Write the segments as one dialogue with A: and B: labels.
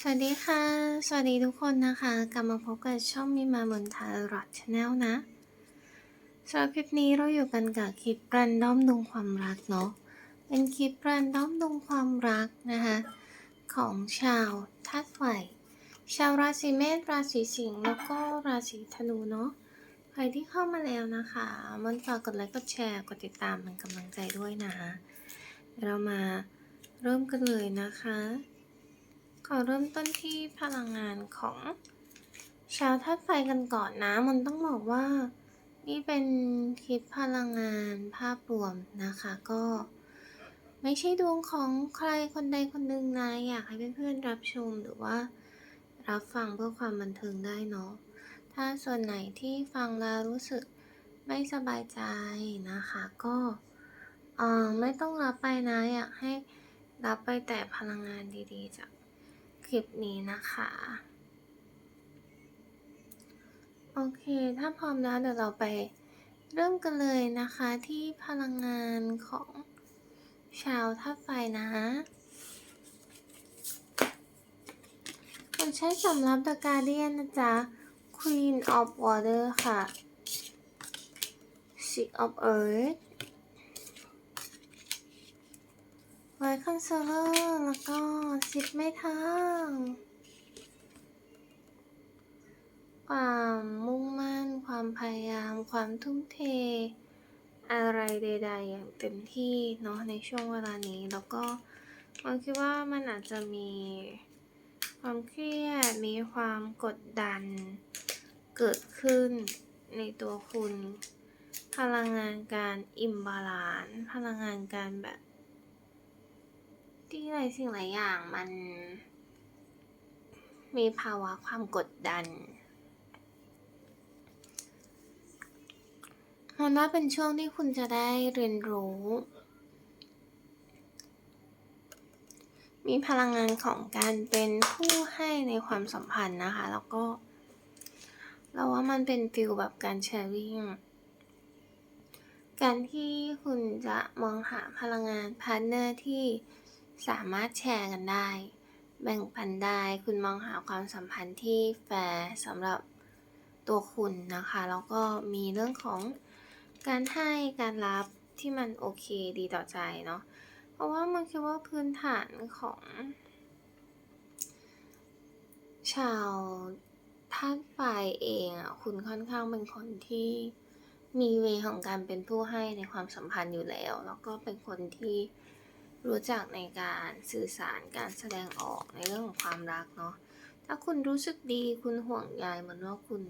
A: สวัสดีค่ะ สวัสดีทุกคนนะคะ กลับมาพบกับช่องมีมาบนทารอดชาแนลนะสำหรับคลิปนี้เราอยู่กันกับคลิปรันด้อมดวงความรักเนาะ เป็นคลิปรันด้อมดวงความรักนะคะ ของชาวธาตุไฟ ชาวราศีเมษ ราศีสิงห์ แล้วก็ราศีธนูเนาะ ใครที่เข้ามาแล้วนะคะ มันฝากกดไลค์ กดแชร์ กดติดตามเป็นกำลังใจด้วยนะ เรามาเริ่มกันเลยนะคะ ขอเริ่มต้นที่พลังงานของชาวธาตุไฟกันก่อนนะ มันต้องบอกว่า นี่เป็นคลิปพลังงานภาพรวมนะคะ ก็ไม่ใช่ดวงของใครคนใดคนหนึ่งนะ อยากให้เพื่อนๆรับชมหรือว่า รับฟังเพื่อความบันเทิงได้เนาะ ถ้าส่วนไหนที่ฟังแล้วรู้สึกไม่สบายใจนะคะ ก็เออไม่ต้องรับไปนะ อยากให้รับไปแต่พลังงานดีๆจาก ลิปนี้นะคะ โอเค ถ้าพร้อมแล้วเดี๋ยวเราไปเริ่มกันเลยนะคะที่พลังงานของชาวธาตุไฟนะผมใช้สำหรับ The Guardian นะจ๊ะ Queen of Water ค่ะ Six of Earth ้คอนโซลเลอร์แล้วก็สิบไม่ทางความมุ่งมั่น ความพยายาม ความทุ่มเท อะไรใดๆอย่างเต็มที่เนาะในช่วงเวลานี้ แล้วก็ผมคิดว่ามันอาจจะมีความเครียด มีความกดดัน เกิดขึ้นในตัวคุณ พลังงานการอิมบาลาน พลังงานการแบบ ที่หลายสิ่งหลายอย่างมัน มีภาวะความกดดันมันว่าเป็นช่วงที่คุณจะได้เรียนรู้ มีพลังงานของการเป็นผู้ให้ในความสัมพันธ์นะคะ แล้วก็ เราว่ามันเป็นฟิลแบบการแชร์วิ่ง การที่คุณจะมองหาพลังงานพาร์ทเนอร์ที่ สามารถแชร์กันได้ แบ่งปันได้คุณมองหาความสัมพันธ์ที่แฟร์สำหรับตัวคุณนะคะ แล้วก็มีเรื่องของการให้การรับที่มันโอเคดีต่อใจเนาะเพราะว่ามันคิดว่าพื้นฐานของ ชาวธาตุไฟเองอะคุณค่อนข้างเป็นคนที่มีเวของการเป็นผู้ให้ในความสัมพันธ์อยู่แล้ว แล้วก็เป็นคนที่ รู้จักในการสื่อสารการแสดงออกในเรื่องของความรักเนาะ ถ้าคุณรู้สึกดีคุณห่วงใยเหมือนว่าคุณ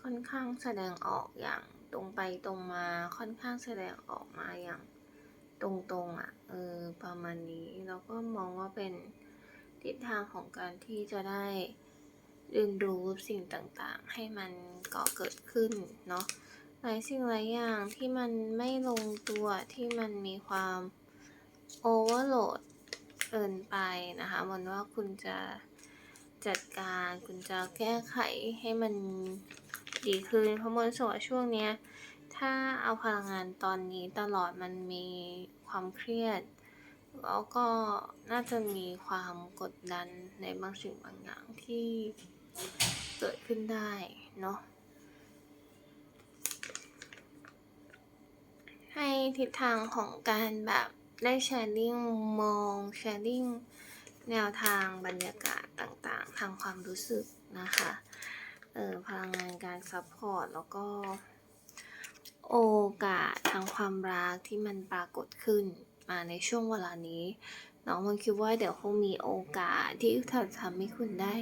A: ค่อนข้างแสดงออกอย่างตรงไปตรงมาค่อนข้างแสดงออกมาอย่างตรงๆอะ่ะเออประมาณนี้แล้วก็มองว่าเป็นทิศทางของการที่จะได้เรียนรู้สิ่งต่างๆ ให้มันก่อเกิดขึ้นเนาะหลายสิ่งหลายอย่างที่มันไม่ลงตัวที่มันมีความ โอเวอร์โหลดเกินไปนะคะมือนว่าคุณจะจัดการคุณจะแก้ไขให้มันดีขึ้นเพราะมนสว่าช่วงเนี้ยถ้าเอาพลังงานตอนนี้ตลอดมันมีความเครียด แล้วก็น่าจะมีความกดดันในบางสิ่งบางอย่างที่เกิดขึ้นได้เนาะให้ทิศทางของการแบบ ได้แชร์ลิงมองแชร์ลิงแนวทางบรรยากาศต่างๆ ทางความรู้สึกนะคะ เออพลังงานการซัพพอร์ตแล้วก็โอกาสทางความรักที่มันปรากฏขึ้นมาในช่วงเวลานี้น้องมันคิดว่าเดี๋ยวคงมีโอกาสที่จะทำให้คุณได้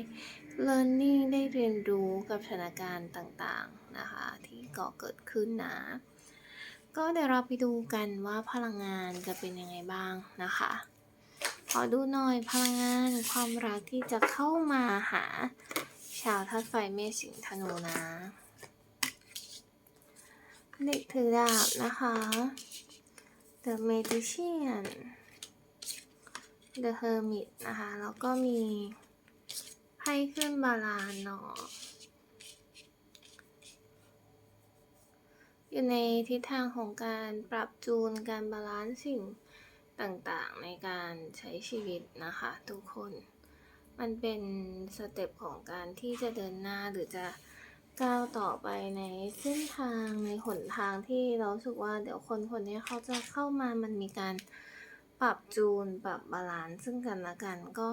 A: learning ได้เรียนรู้กับสถานการณ์ต่างๆนะคะ ที่ก่อเกิดขึ้นนะ ก็เดี๋ยวเราไปดูกันว่าพลังงานจะเป็นยังไงบ้างนะคะ ขอดูหน่อยพลังงานความรักที่จะเข้ามาหา ชาวธาตุไฟเมษสิงธนูนะเด็กถือดาบนะคะ The Magician The Hermit นะคะ แล้วก็มีไพ่ขึ้นบาลานเนาะ อยู่ในทิศทางของการปรับจูนการบาลานซ์สิ่งต่างๆ ในการใช้ชีวิตนะคะทุกคน มันเป็นสเต็ปของการที่จะเดินหน้าหรือจะก้าวต่อไปในเส้นทางในหนทางที่เราสึกว่าเดี๋ยวคนคนนี้เขาจะเข้ามามันมีการปรับจูน ปรับบาลานซ์ซึ่งกันและกันก็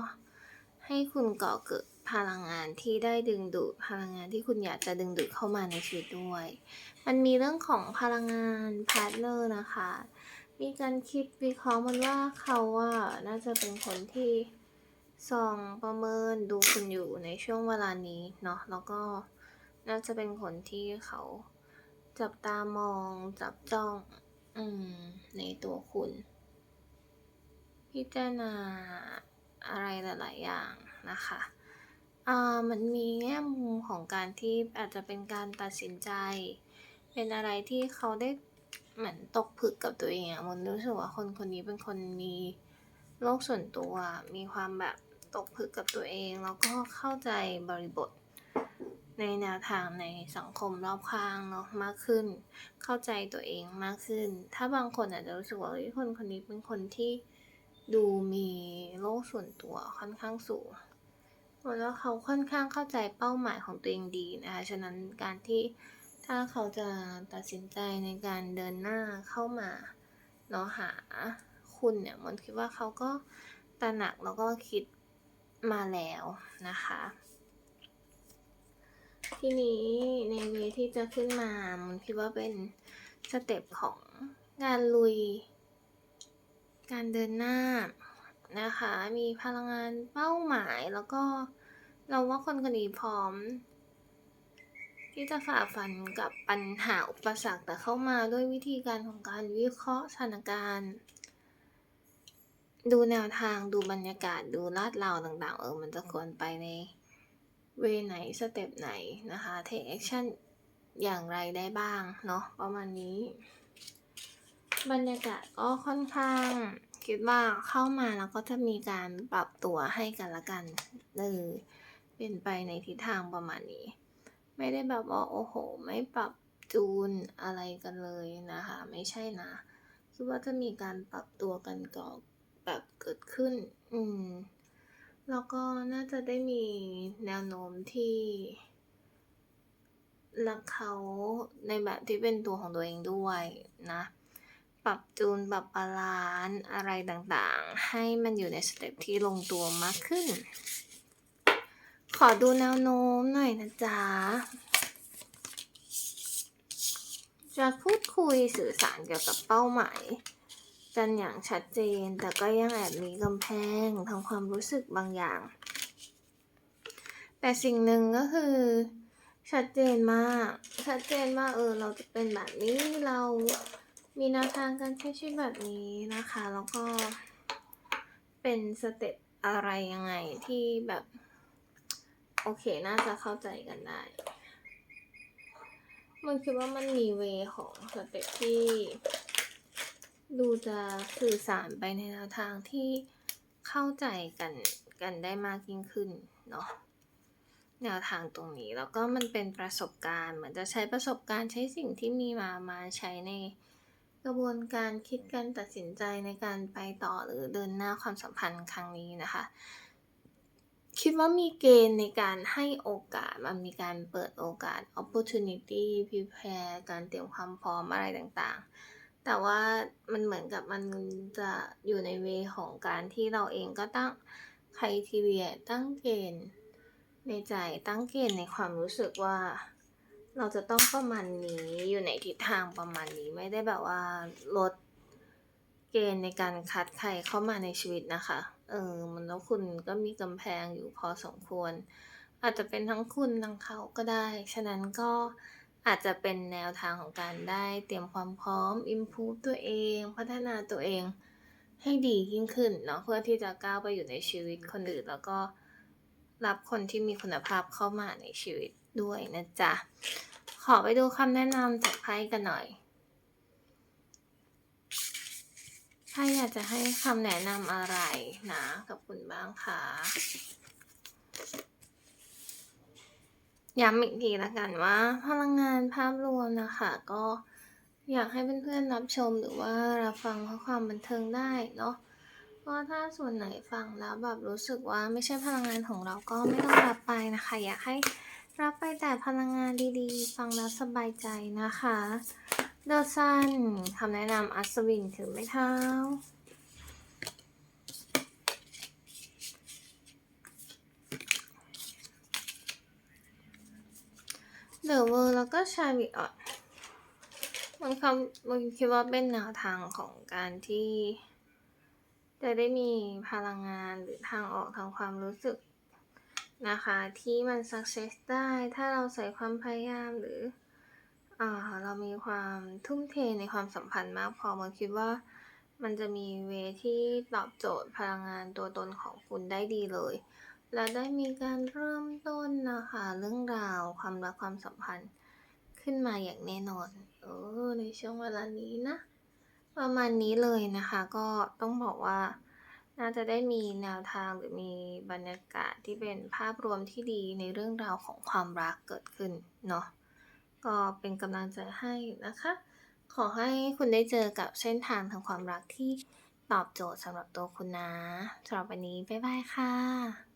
A: ให้คุณก่อเกิด พลังงานที่ได้ดึงดูดพลังงานที่คุณอยากจะดึงดูดเข้ามาในชีวิตด้วย มันมีเรื่องของพลังงานพาร์ทเนอร์นะคะ มีการคิดวิเคราะห์มันว่าเขาว่าน่าจะเป็นคนที่ส่องประเมินดูคุณอยู่ในช่วงเวลานี้เนาะแล้วก็น่าจะเป็นคนที่เขาจับตามองจับจ้องอืมในตัวคุณ พิจารณาอะไรหลาย ๆ อย่างนะคะ อ่ามันมีแง่มุมของการที่อาจจะเป็นการตัดสินใจ เป็นอะไรที่เขาได้เหมือนตกผึกกับตัวเองอะมันรู้สึกว่าคนคนนี้เป็นคนมีโลกส่วนตัว มีความแบบตกผึกกับตัวเอง แล้วก็เข้าใจบริบทในแนวทางในสังคมรอบข้างเนาะมากขึ้น เข้าใจตัวเองมากขึ้น ถ้าบางคนอาจจะรู้สึกว่าคนคนนี้เป็นคนที่ดูมีโลกส่วนตัวค่อนข้างสูง แล้วเขาค่อนข้างเข้าใจเป้าหมายของตัวเองดีนะคะ ฉะนั้นการที่ถ้าเขาจะตัดสินใจในการเดินหน้าเข้ามาเนาะหาคุณเนี่ยมันคิดว่าเขาก็ตระหนักแล้วก็คิดมาแล้วนะคะ ทีนี้ในเวที่จะขึ้นมามันคิดว่าเป็นสเต็ปของการลุย การเดินหน้า นะคะ มีพลังงานเป้าหมายแล้วก็เราว่าคนคนนี้พร้อม ที่จะฝ่าฟันกับปัญหาอุปสรรคแต่เข้ามาด้วยวิธีการของการวิเคราะห์สถานการณ์ ดูแนวทางดูบรรยากาศดูลาดเราต่างๆ เออมันจะควรไปในเวไหนสเต็ปไหนนะคะ take action อย่างไรได้บ้าง เนาะประมาณนี้ บรรยากาศก็ค่อนข้าง คิดว่าเข้ามาแล้วก็จะมีการปรับตัวให้กันละกันเออเป็นไปในทิศทางประมาณนี้ ไม่ได้แบบว่าโอ้โห ไม่ปรับจูนอะไรกันเลยนะคะ ไม่ใช่นะคิดว่าจะมีการปรับตัวกันก่อแบบเกิดขึ้น อืม แล้วก็น่าจะได้มีแนวโน้มที่รักเขาในแบบที่เป็นตัวของตัวเองด้วยนะ ปรับจูนปรับบาลานซ์อะไรต่างๆ ให้มันอยู่ในสเต็ปที่ลงตัวมากขึ้น ขอดูแนวโน้มหน่อยนะจ๊ะ จะพูดคุยสื่อสารเกี่ยวกับเป้าหมายกันอย่างชัดเจน แต่ก็ยังแอบมีกำแพงทางความรู้สึกบางอย่าง แต่สิ่งหนึ่งก็คือชัดเจนมาก ชัดเจนว่าเออ เราจะเป็นแบบนี้เรา มีแนวทางการใช้ชีวิตแบบนี้นะคะ แล้วก็เป็นสเต็ปอะไรยังไงที่แบบ โอเค น่าจะเข้าใจกันได้ มันคิดว่ามันมีเวของสเต็ปที่ดูจะสื่อสารไปในแนวทางที่เข้าใจกันกันได้มากยิ่งขึ้นเนาะแนวทางตรงนี้แล้วก็มันเป็นประสบการณ์เหมือนจะใช้ประสบการณ์ใช้สิ่งที่มีมามาใช้ใน กระบวนการคิดการตัดสินใจในการไปต่อหรือเดินหน้าความสัมพันธ์ครั้งนี้นะคะ คิดว่ามีเกณฑ์ในการให้โอกาสมันมีการเปิดโอกาส opportunity prepare การเตรียมความพร้อมอะไรต่างๆ แต่ว่ามันเหมือนกับมันจะอยู่ในเวของการที่เราเองก็ตั้ง criteria ตั้งเกณฑ์ในใจตั้งเกณฑ์ในความรู้สึกว่า เราจะต้องประมาณนี้อยู่ในทิศทางประมาณนี้ไม่ได้แบบว่าลดเกณฑ์ในการคัดใครเข้ามาในชีวิตนะคะ เออ มันแล้วคุณก็มีกำแพงอยู่พอสมควร อาจจะเป็นทั้งคุณทั้งเขาก็ได้ ฉะนั้นก็อาจจะเป็นแนวทางของการได้เตรียมความพร้อม improve ตัวเอง พัฒนาตัวเองให้ดียิ่งขึ้นเนาะเพื่อที่จะก้าวไปอยู่ในชีวิตคนอื่น แล้วก็รับคนที่มีคุณภาพเข้ามาในชีวิต ด้วยนะจ๊ะ ขอไปดูคำแนะนำจากไพ่กันหน่อยถ้าอยากจะให้คำแนะนำอะไรนะกับคุณบ้างคะย้ำอีกทีละกันว่า พลังงานภาพรวมนะคะ ก็อยากให้เพื่อนๆรับชมหรือว่ารับฟังเพราะความบันเทิงได้เนาะก็ถ้าส่วนไหนฟังแล้วแบบรู้สึกว่าไม่ใช่พลังงานของเราก็ไม่ต้องรับไปนะคะ อยากให้ รับไปแต่พลังงานดีๆ ฟังแล้วสบายใจนะคะเดอซันคำแนะนำอัศวินถือไม้เท้า เดอะเวอร์แล้วก็ชาวิออตมันคำมันคิดว่าเป็นแนวทางของการที่ จะได้มีพลังงานหรือทางออกทางความรู้สึก นะคะที่มัน success ได้ถ้าเราใส่ความพยายามหรืออเรามีความทุ่มเทในความสัมพันธ์มากพอมันคิดว่ามันจะมีเวที่ตอบโจทย์พลังงานตัวตนของคุณได้ดีเลย และได้มีการเริ่มต้นนะคะ เรื่องราวความรักความสัมพันธ์ขึ้นมาอย่างแน่นอนเออในช่วงเวลานี้นะ ประมาณนี้เลยนะคะ ก็ต้องบอกว่า น่าจะได้มีแนวทางหรือมีบรรยากาศที่เป็นภาพรวมที่ดีในเรื่องราวของความรักเกิดขึ้นเนาะก็เป็นกำลังใจให้นะคะ ขอให้คุณได้เจอกับเส้นทางทางความรักที่ตอบโจทย์สำหรับตัวคุณนะสำหรับวันนี้ บ๊ายบายค่ะ